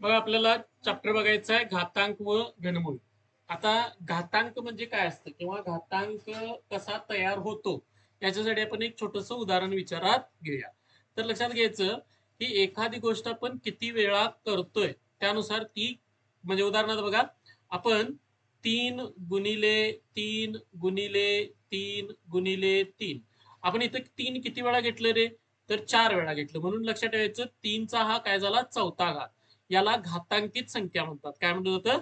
मग आपल्याला चॅप्टर बघायचा आहे घातांक व घनमूळ. आता घातांक म्हणजे काय असतं? किंवा घातांक कसा तयार होतो? याच्यासाठी आपण एक छोटस उदाहरण विचारात घेऊया. तर लक्षात घ्यायचं की एखादी गोष्ट आपण किती वेळा करतोय त्यानुसार ती म्हणजे उदाहरणार्थ बघा आपण तीन गुणिले तीन गुणिले तीन गुणिले तीन. आपण इथं तीन किती वेळा घेतलं रे? तर चार वेळा घेतलं. म्हणून लक्षात ठेवायचं तीनचा हा काय झाला? चौथा घात. याला घातांकित संख्या म्हणतात. काय म्हणलं जातं?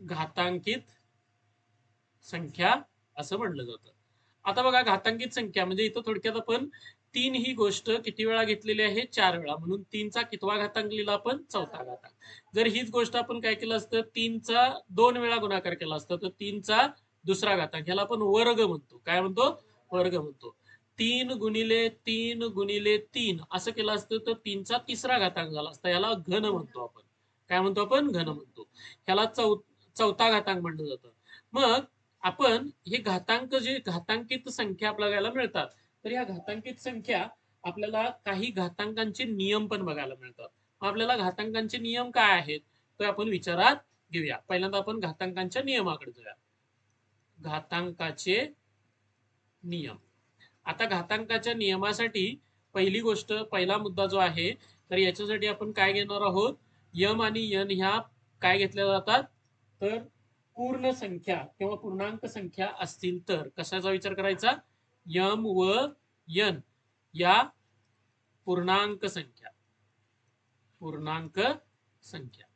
घातांकित संख्या असं म्हणलं जातं. आता बघा घातांकित संख्या म्हणजे इथं थोडक्यात आपण तीन ही गोष्ट किती वेळा घेतलेली आहे? चार वेळा. म्हणून तीनचा कितवा घातांक लिहिला आपण? चौथा घातांक. जर हीच गोष्ट आपण काय केलं असतं? तीनचा दोन वेळा गुणाकार केला असता तर तीनचा दुसरा घातक. ह्याला आपण वर्ग म्हणतो. काय म्हणतो? वर्ग म्हणतो. तीन गुणिले तीन गुणिले तीन असं केलं असतं तर तीनचा तिसरा घातांक झाला असता. याला घन म्हणतो आपण. काय म्हणतो आपण? घन म्हणतो. ह्याला चौ चौथा घातांक म्हणलं जातं. मग आपण हे घातांक जे घातांकित संख्या आपल्याला मिळतात. तर या घातांकित संख्या आपल्याला काही घातांकांचे नियम पण बघायला मिळतात. मग आपल्याला घातांकांचे नियम काय आहेत? ते आपण विचारात घेऊया. पहिल्यांदा आपण घातांकांच्या नियमाकडे जाऊया. घातांकाचे नियम. आता घातांकाच्या नियमासाठी पहिली गोष्ट पहिला मुद्दा जो आहे तर याच्यासाठी आपण काय घेणार आहोत? यम आणि यन ह्या काय घेतल्या जातात? तर पूर्ण संख्या किंवा पूर्णांक संख्या असतील तर कशाचा विचार करायचा? यम व यन या पूर्णांक संख्या. पूर्णांक संख्या.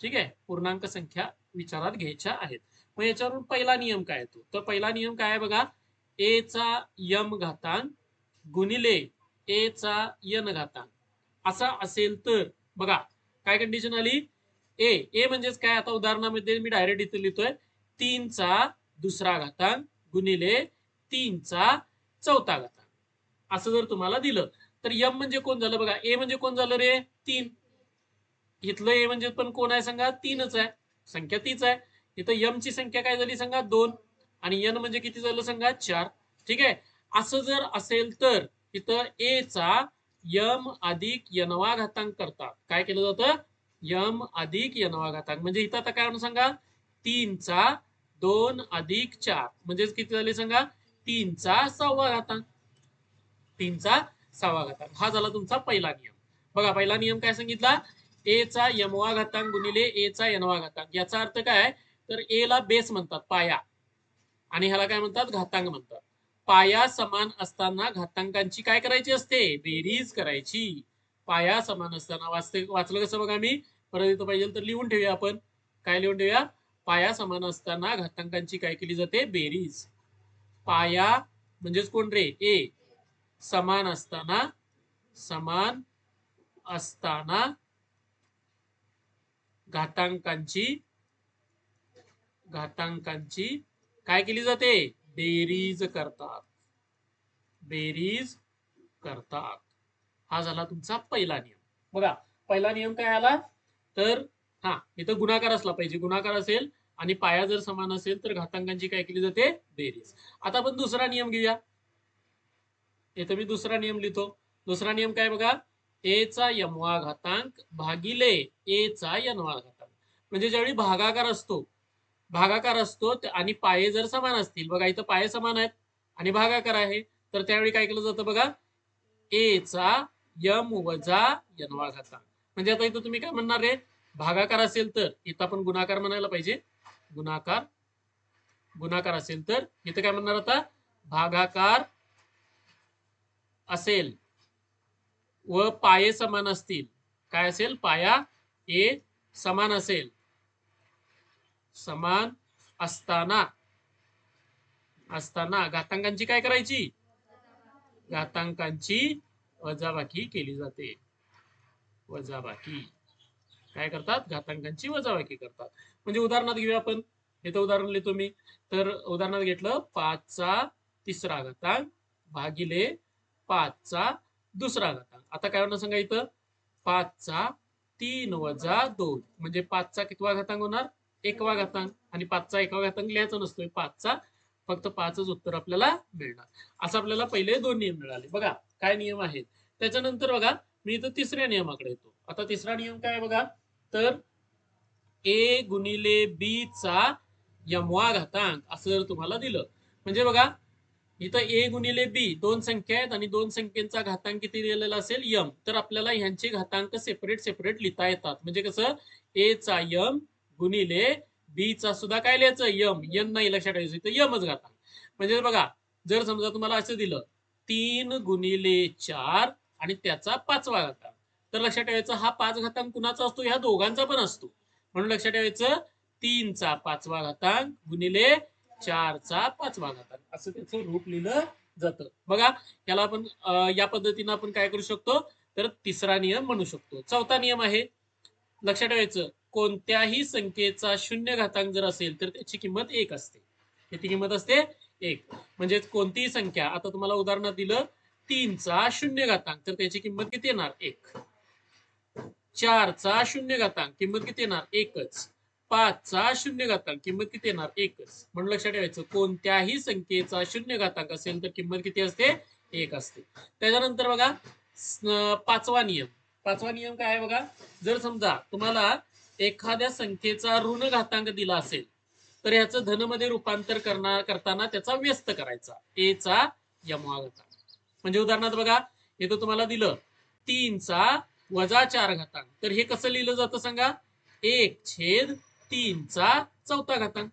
ठीक आहे? पूर्णांक संख्या विचारात घ्यायच्या आहेत. मग याच्यावरून पहिला नियम काय येतो? तर पहिला नियम काय आहे बघा? ए चा यम घातांक गुणिले ए चा यन घातांक. असा असेल तर बघा काय कंडिशन आली? ए ए म्हणजेच काय? आता उदाहरणामध्ये मी डायरेक्ट इथे लिहितोय. तीनचा दुसरा घातांक गुणिले तीनचा चौथा घातांक. असं जर तुम्हाला दिलं तर यम म्हणजे कोण झालं बघा? ए म्हणजे कोण झालं रे? तीन. इथलं ए म्हणजे पण कोण आहे सांगा? तीनच आहे. संख्या तीच आहे. इथं यम ची संख्या काय झाली सांगा? दोन. आणि यन म्हणजे किती झालं सांगा? चार. ठीक आहे? असं जर असेल तर इथं ए चा यम अधिक यनवा घातांक करतात. काय केलं जातं? यम अधिक यनवा घातांक. म्हणजे इथं आता काय म्हणून सांगा? तीनचा दोन अधिक चार. म्हणजेच किती झाले सांगा? तीनचा सहावा घातांक. तीनचा सहावा घातांक. हा झाला तुमचा पहिला नियम. बघा पहिला नियम काय सांगितला? ए चा यमवा घातांक गुणिले ए चा यनवा घातांक. याचा अर्थ काय? तर ए ला बेस म्हणतात पाया. आणि ह्याला काय म्हणतात? घातांक म्हणतात. पाया समान असताना घातांकांची काय करायची असते? बेरीज करायची. पाया समान असताना वाचते वाचलं कसं बघा मी? परत इथं पाहिजे तर लिहून ठेवूया आपण. काय लिहून ठेवूया? पाया समान असताना घातांकांची काय केली जाते? बेरीज. पाया म्हणजेच कोण रे? ए समान असताना समान असताना घातांकांची घातांकांची काय केली जाते? बेरीज करतात. बेरीज करतात. हा झाला तुमचा पहिला नियम. बघा पहिला नियम काय आला? तर हा इथं गुणाकार असला पाहिजे. गुणाकार असेल आणि पाया जर समान असेल तर घातांकांची काय केली जाते? बेरीज. आता आपण दुसरा नियम घेऊया. इथं मी दुसरा नियम लिहितो. दुसरा नियम काय बघा? ए चा यमवा घातांक भागिले ए चा यनवा घातांक. म्हणजे ज्यावेळी भागाकार असतो भागाकार असतो आणि पाये जर समान असतील बघा इथं पाये समान आहेत आणि भागाकार आहे तर त्यावेळी काय केलं जातं बघा? ए चा यम वजा यनवा म्हणजे आता इथं तुम्ही काय म्हणणार आहे भागाकार असेल तर इथं आपण गुणाकार म्हणायला पाहिजे. गुणाकार गुणाकार असेल तर इथं काय म्हणणार आता? भागाकार असेल व पाये समान असतील. काय असेल? पाया ए समान असेल. समान असताना असताना घातांकांची काय करायची? घातांकांची वजाबाकी केली जाते. वजाबाकी. काय करतात? घातांकांची वजाबाकी करतात. म्हणजे उदाहरणार्थ घेऊया आपण. हे तर उदाहरण लिहितो मी. तर उदाहरणार्थ घेतलं पाचचा तिसरा घातांक भागिले पाचचा दुसरा घातांक. आता काय होणार सांगा इथं? पाचचा तीन वजा दोन. म्हणजे पाचचा कितवा घातांक होणार? एकवा घातांक आणि पाचचा एकवा घातांक लिहायचा नसतोय. पाचचा फक्त पाचच उत्तर आपल्याला मिळणार. असं आपल्याला पहिले दोन नियम मिळाले. बघा काय नियम आहेत? त्याच्यानंतर बघा मी इथं तिसऱ्या नियमाकडे येतो. आता तिसरा नियम काय बघा? तर ए गुणिले बी चा यमवा घातांक असं जर तुम्हाला दिलं. म्हणजे बघा इथं ए गुणिले बी दोन संख्या आहेत आणि दोन संख्येचा घातांक किती दिलेला असेल? यम. तर आपल्याला ह्यांचे घातांक सेपरेट सेपरेट लिहिता येतात. म्हणजे कसं? ए चा यम गुणिले बीचा सुद्धा काय लिहायचं? यम यम नाही लक्षात ठेवायचं तर यमच घातांक म्हणजे बघा जर समजा तुम्हाला असं दिलं तीन गुणिले चार आणि त्याचा पाचवा घातांक तर लक्षात ठेवायचं हा पाच घातांक कुणाचा असतो? ह्या दोघांचा पण असतो. म्हणून लक्षात ठेवायचं तीनचा पाचवा घातांक गुणिले चारचा पाचवा घातांक. असं त्याचं रूप लिहिलं जातं. बघा याला आपण या पद्धतीनं आपण काय करू शकतो? तर तिसरा नियम म्हणू शकतो. चौथा नियम आहे. लक्षात ठेवायचं कोणत्याही संख्येचा शून्य घातांक जर असेल तर त्याची किंमत एक असते. किती किंमत असते? एक. म्हणजेच कोणतीही संख्या आता तुम्हाला उदाहरणात दिलं तीनचा शून्य घातांक तर त्याची किंमत किती येणार? एक. चारचा शून्य घातांक किंमत किती येणार? एकच. पाचचा शून्य घातांक किंमत किती येणार? एकच. म्हणून लक्षात ठेवायचं कोणत्याही संख्येचा शून्य घातांक असेल तर किंमत किती असते? एक असते. त्याच्यानंतर बघा पाचवा नियम. पाचवा नियम काय आहे बघा? जर समजा तुम्हाला एखाद्या संख्येचा ऋण घातांक दिला असेल तर याचं धनमध्ये रूपांतर करणार करताना त्याचा व्यस्त करायचा. ए चा यमवा घातांक. म्हणजे उदाहरणार्थ बघा इथं तुम्हाला दिलं. तीनचा वजा चार घातांक. तर हे कसं लिहिलं जातं सांगा? एक छेद तीनचा चौथा घातांक.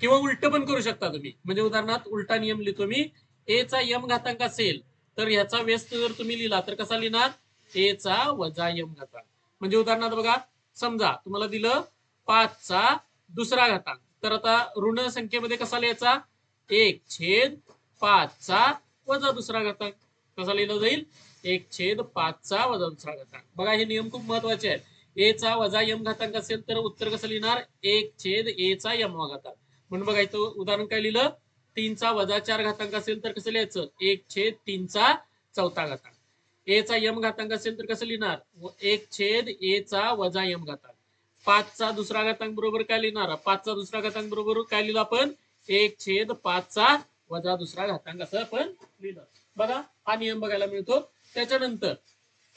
किंवा उलट पण करू शकता तुम्ही. म्हणजे उदाहरणार्थ उलटा नियम लिहितो मी. ए चा यम घातांक असेल तर ह्याचा व्यस्त जर तुम्ही लिहिला तर कसा लिहिणार? ए चा वजा यम घातांक. म्हणजे उदाहरणार्थ बघा समजा तुम्हाला दिलं पाचचा दुसरा घातांक. तर आता ऋण संख्येमध्ये कसा लिहायचा? एक छेद पाचचा वजा दुसरा घातांक. कसा लिहिला जाईल? एक छेद पाचचा वजा दुसरा घातांक. बघा हे नियम खूप महत्त्वाचे आहेत. ए चा वजा यम घातांक असेल तर उत्तर कसं लिहिणार? एक छेद ए चा यम घातांक. म्हणून बघा इथं उदाहरण काय लिहिलं? तीनचा वजा चार घातांक असेल तर कसं लिहायचं? एक छेद तीनचा चौथा घातांक. ए चा यम घातांक असेल तर कसं लिहिणार? व एक छेद ए चा वजा यम घातांक. पाचचा दुसरा घातांक बरोबर काय लिहिणार? पाचचा दुसरा घातांक बरोबर काय लिहिलं आपण? एक छेद पाचचा वजा दुसरा घातांक असं आपण लिहिलं. बघा हा नियम बघायला मिळतो. त्याच्यानंतर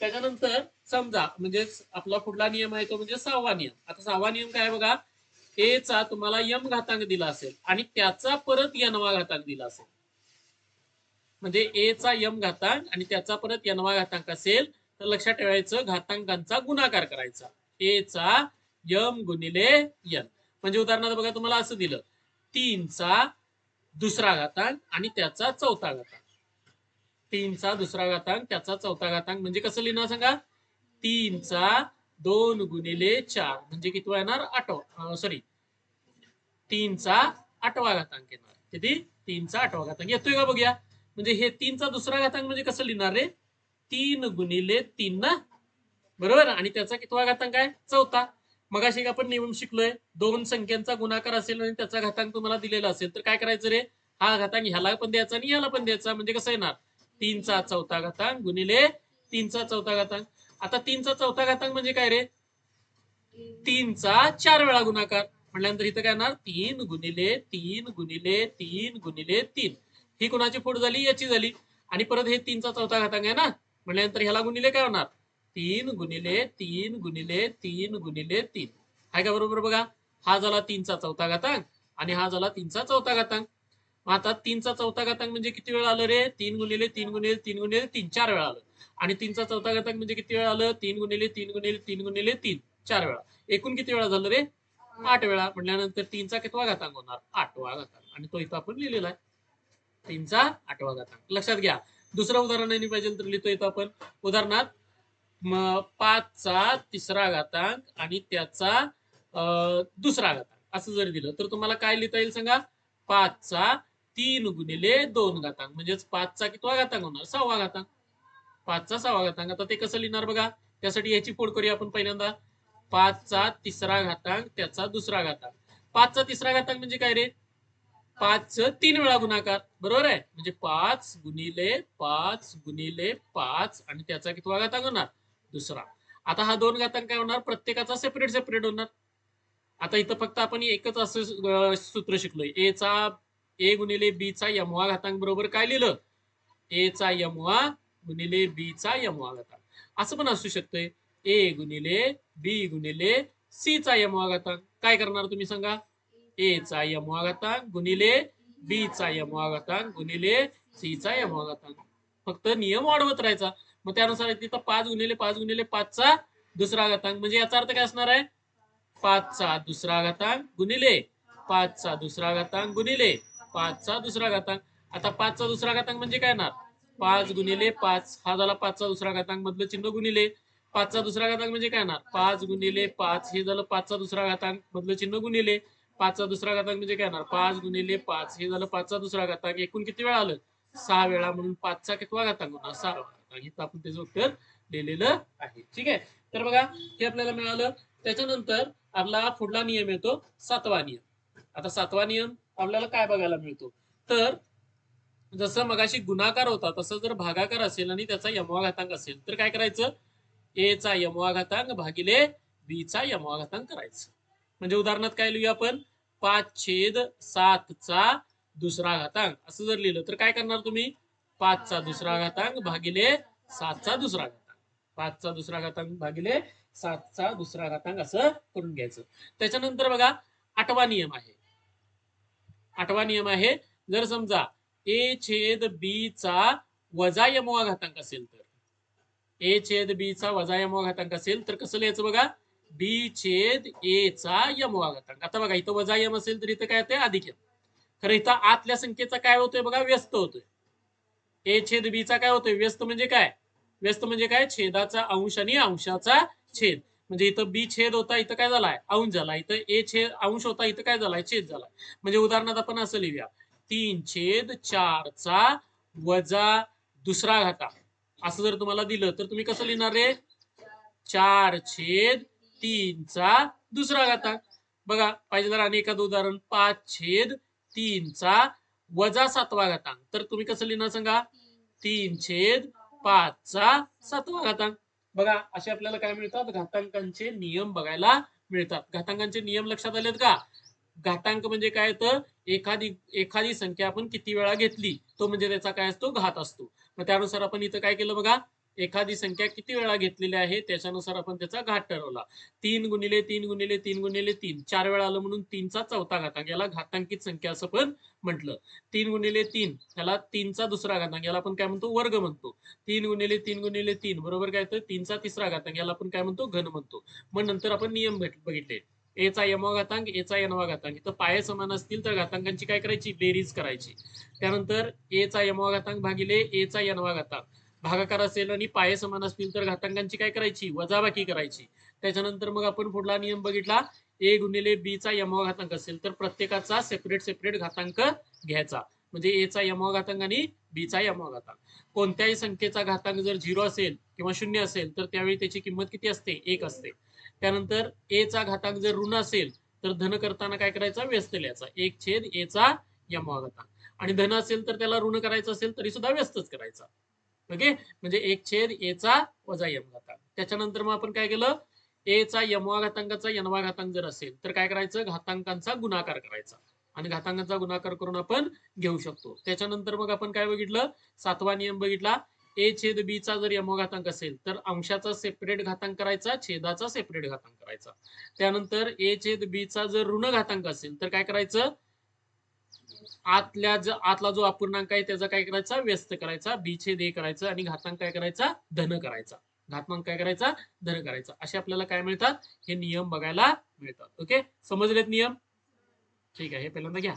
त्याच्यानंतर समजा म्हणजे आपला कुठला नियम आहे तो म्हणजे सहावा नियम. आता सहावा नियम काय बघा? ए चा तुम्हाला यम घातांक दिला असेल आणि त्याचा परत यनवा घातांक दिला असेल. म्हणजे ए चा यम घातांक आणि त्याचा परत यनवा घातांक असेल तर लक्षात ठेवायचं घातांकांचा गुणाकार करायचा. ए चा यम गुणिले यन म्हणजे उदाहरणार्थ बघा तुम्हाला असं दिलं. तीनचा दुसरा घातांक आणि त्याचा चौथा घातांक. तीनचा दुसरा घातांक त्याचा चौथा घातांक म्हणजे कसं लिहिणार सांगा? तीनचा दोन गुणिले चार. म्हणजे किती येणार? आठवा. सॉरी तीनचा आठवा घातांक येणार. किती? तीनचा आठवा घातांक. येतोय का बघूया? म्हणजे हे तीनचा दुसरा घातांक म्हणजे कसं लिहिणार रे? तीन गुणिले तीन ना? बरोबर? आणि त्याचा कितवा घातांक आहे? चौथा. मगाशी अशी आपण नियम शिकलोय दोन संख्यांचा गुणाकार असेल आणि त्याचा घातांक तुम्हाला दिलेला असेल तर काय करायचं रे? हा घातांक ह्याला पण द्यायचा आणि ह्याला पण द्यायचा. म्हणजे कसं येणार? तीनचा चौथा घातांक गुणिले तीनचा चौथा घातांक. आता तीनचा चौथा घातांक म्हणजे काय रे? तीनचा चार वेळा गुणाकार. म्हटल्यानंतर इथं काय येणार? तीन गुणिले तीन गुणिले तीन गुणिले तीन. ही कुणाची फोड झाली? याची झाली. आणि परत हे तीनचा चौथा घातांक आहे ना? म्हटल्यानंतर ह्याला गुणिले काय होणार? तीन गुणिले तीन गुणिले तीन गुणिले तीन. आहे का बरोबर बघा? हा झाला तीनचा चौथा घातांक आणि हा झाला तीनचा चौथा घातांक. मग आता तीनचा चौथा घातांक म्हणजे किती वेळा आलं रे? तीन गुणिले तीन गुणिले तीन गुणिले तीन. चार वेळा आलं. आणि तीनचा चौथा घातांक म्हणजे किती वेळा आलं? तीन गुणिले तीन गुणिले तीन गुणिले तीन. चार वेळा. एकूण किती वेळा झालं रे? आठ वेळा. म्हटल्यानंतर तीनचा कितवा घातांक होणार? आठवा घातांक. आणि तो इथं आपण लिहिलेला आहे. तीनचा आठवा घातांक लक्षात घ्या. दुसरं उदाहरण पाहिजे तर लिहितो येतो आपण. उदाहरणार्थ पाचचा तिसरा घातांक आणि त्याचा अं, दुसरा घातांक. असं जर दिलं तर तुम्हाला काय लिहिता येईल सांगा? पाचचा तीन गुणिले दोन घातांक. म्हणजेच पाचचा कितवा घातांक होणार? सहावा घातांक. पाचचा सहावा घातांक. आता ते कसं लिहिणार बघा? त्यासाठी याची फोड करूया आपण पहिल्यांदा. पाचचा तिसरा घातांक त्याचा दुसरा घातांक. पाचचा तिसरा घातांक म्हणजे काय रे? पाच तीन वेळा गुणाकार. बरोबर आहे? म्हणजे पाच गुणिले पाच गुणिले पाच आणि त्याचा कितवा घातांक होणार? दुसरा. आता हा दोन घातांक काय होणार? प्रत्येकाचा सेपरेट सेपरेट होणार. आता इथं फक्त आपण एकच असं सूत्र शिकलोय. ए चा ए गुणिले बी चा यमवा घातांक बरोबर काय लिहिलं? ए चा यमवा गुणिले बी चा यमवा घातांक. असं पण असू शकतंय. ए गुणिले बी गुणिले सी चा यमवा घातांक. काय करणार तुम्ही सांगा? ए चा यमवा घातांक गुणिले बी चा यमवा गुणिले सी चा यमवा घातांक फक्त नियम वाढवत राहायचा. मग त्यानुसार तिथं पाच गुणिले पाच गुणिले पाचचा दुसरा घातांक. म्हणजे याचा अर्थ काय असणार आहे? पाचचा दुसरा घातांक गुणिले पाचचा दुसरा घातांक गुणिले पाचचा दुसरा घातांक. आता पाचचा दुसरा घातांक म्हणजे काय येणार? पाच गुणिले पाच. हा झाला पाचचा दुसरा घातांक. मधलं चिन्ह गुणिले. पाचचा दुसरा घातांक म्हणजे काय येणार? पाच गुणिले पाच. हे झालं पाचचा दुसरा घातांक. मधलं चिन्ह गुणिले. पाचचा दुसरा घातांक म्हणजे काय येणार पाच गुणिले पाच. हे झालं पाचचा दुसरा घातांक. एकूण किती वेळा आलं? सहा वेळा. म्हणून पाचचा कितवा घातांक होणार? सहा घातांक. आपण त्याचं उत्तर लिहिलेलं आहे. ठीक आहे? तर बघा हे आपल्याला मिळालं. त्याच्यानंतर आपला पुढला नियम येतो सातवा नियम. आता सातवा नियम आपल्याला काय बघायला मिळतो? तर जसं मगाशी गुणाकार होता तसं जर भागाकार असेल आणि त्याचा यमवा घातांक असेल तर काय करायचं? ए चा यमवा घातांक भागिले बी चा यमवा घातांक करायचं. म्हणजे उदाहरणार्थ काय लिहूया आपण? पाच छेद सातचा दुसरा घातांक. असं जर लिहिलं तर काय करणार तुम्ही? पाचचा दुसरा घातांक भागिले सातचा दुसरा घातांक. पाचचा दुसरा घातांक भागिले सातचा दुसरा घातांक असं करून घ्यायचं. त्याच्यानंतर बघा आठवा नियम आहे. आठवा नियम आहे जर समजा ए छेद बी चा वजा यमवा घातांक असेल तर. ए छेद बी चा वजा यमवा घातांक असेल तर कसं लिहायचं बघा? बी छेद ए चा यम घातांक आता बघा इथं वजा यम असेल तर इथं काय होतंय? अधिक यम खरं इथं आतल्या संख्येचा काय होतोय बघा? व्यस्त होतोय. ए छेद बी चा काय होतोय? व्यस्त म्हणजे काय? व्यस्त म्हणजे काय? छेदाचा अंश आणि अंशाचा छेद. म्हणजे इथं बी छेद होता इथं काय झालाय? अंश झाला इथं ए छेद अंश होता इथं काय झालाय? छेद झालाय. म्हणजे उदाहरणार्थ आपण असं लिहूया. तीन छेद चारचा वजा दुसरा घाता असं जर तुम्हाला दिलं तर तुम्ही कसं लिहिणार रे? चार छेद तीनचा दुसरा घातांक. बघा पाहिजे तर आणि एखादं उदाहरण पाच छेद तीनचा वजा सातवा घातांक. तर तुम्ही कसं लिहिणार सांगा? तीन छेद पाचचा सातवा घातांक. बघा असे आपल्याला काय मिळतात? घातांकांचे नियम बघायला मिळतात. घातांकांचे नियम लक्षात आलेत का? घातांक म्हणजे काय तर? एखादी एखादी संख्या आपण किती वेळा घेतली तो म्हणजे त्याचा काय असतो? घात असतो. मग त्यानुसार आपण इथं काय केलं बघा? एखादी संख्या किती वेळा घेतलेली आहे त्याच्यानुसार आपण त्याचा घात ठरवला. तीन गुणिले तीन गुणिले तीन गुणिले तीन. चार वेळा आलं म्हणून तीनचा चौथा घातांक. याला घातांकित संख्या असं पण म्हटलं. तीन गुणिले तीन त्याला तीनचा दुसरा घातांक. याला आपण काय म्हणतो? वर्ग म्हणतो. तीन गुणिले तीन गुणिले तीन बरोबर काय तर? तीनचा तिसरा घातांक. याला आपण काय म्हणतो? घन म्हणतो. मग नंतर आपण नियम भेट- बघितले. एचा यमवा घातांक एचा यनवा घातांक. इथं पाय समान असतील तर घातांकांची काय करायची? बेरीज करायची. त्यानंतर एचा यमवा घातांक भागिले एचा यनवा घातांक. भागाकार असेल आणि पाये समान असतील तर घातांकांची काय करायची? वजाबाकी करायची. त्याच्यानंतर मग आपण पुढला नियम बघितला. ए गुणिले बी चा यमवा घातांक असेल तर प्रत्येकाचा सेपरेट सेपरेट घातांक घ्यायचा. म्हणजे ए चा यमवा घातांक आणि बी चा यमवा घातांक. कोणत्याही संख्येचा घातांक जर झिरो असेल किंवा शून्य असेल तर त्यावेळी त्याची किंमत किती असते? एक असते. त्यानंतर ए चा घातांक जर ऋण असेल तर धन करताना काय करायचा? व्यस्त लिहायचा. एक छेद ए चा यमवा घातांक. आणि धन असेल तर त्याला ऋण करायचं असेल तरी सुद्धा व्यस्तच करायचा. ओके म्हणजे एक छेद ए चा वजा यम घातांक. त्याच्यानंतर मग आपण काय केलं? ए चा यमवा घातांकाचा यनवा घातांक जर असेल तर काय करायचं? घातांकांचा गुणाकार करायचा. आणि घातांकांचा गुणाकार करून आपण घेऊ शकतो. त्याच्यानंतर मग आपण काय बघितलं? सातवा नियम बघितला? ए छेद बी चा जर यमो घातांक असेल तर अंशाचा सेपरेट घातांक करायचा छेदाचा सेपरेट घातांक करायचा. त्यानंतर ए छेद बी चा जर ऋण घातांक असेल तर काय करायचं? आतल्या ज आतला जो अपूर्णांक आहे त्याचा काय करायचा? व्यस्त करायचा. बी छेद ए करायचा आणि घातांक काय करायचा? धन करायचा. घातांक काय करायचा? धन करायचा. असे आपल्याला काय मिळतात? हे नियम बघायला मिळतात. ओके समजलेत नियम? ठीक आहे. हे पहिल्यांदा घ्या.